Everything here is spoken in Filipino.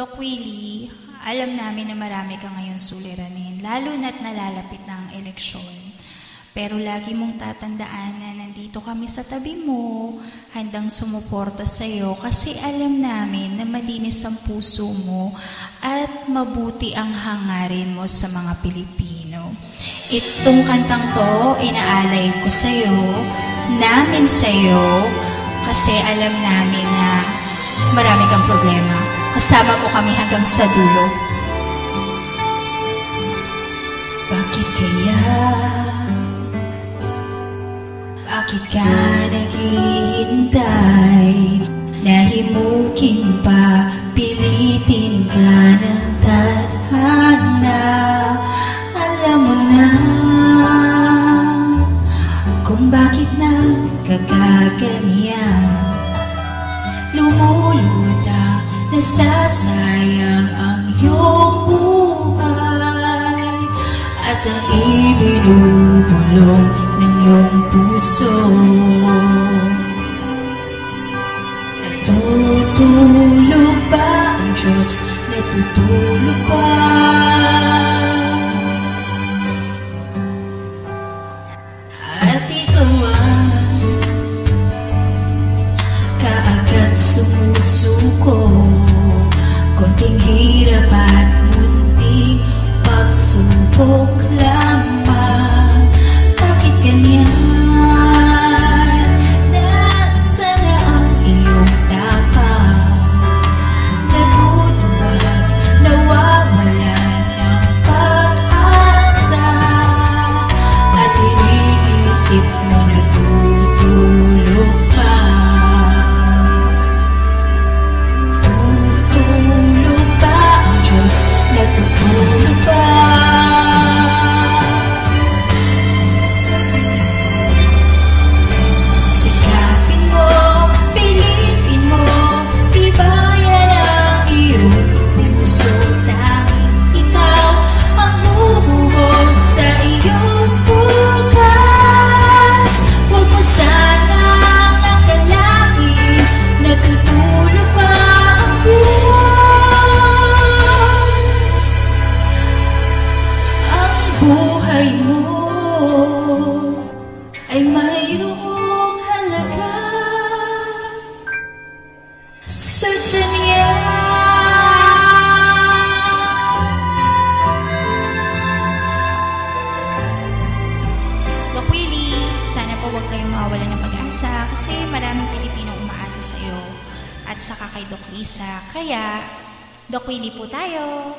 Doc Willie, alam namin na marami ka ngayon suliranin, lalo na't nalalapit na ang eleksyon. Pero lagi mong tatandaan na nandito kami sa tabi mo, handang sumuporta sa iyo kasi alam namin na malinis ang puso mo at mabuti ang hangarin mo sa mga Pilipino. Itong kantang to, inaalay ko sa iyo, namin sa iyo, kasi alam namin na marami kang problema. Kasama mo kami hanggang sa dulo. Bakit kaya? Bakit ka naghihintay? Nahimukin pa, pilitin ka ng tadhana Alam mo na kung bakit na kagaganyan Lumulutang nasasayang ang iyong buhay At ang ibinubulong ng iyong puso Natutulog ba ang Diyos? Natutulog ba? talk. Ay mayroong halaga sa kanya. Willie, sana po huwag kayong mawawala ng pag-asa kasi maraming Pilipinong umaasa sa iyo at saka kay Doc Lisa. Kaya, Doc Willie po tayo.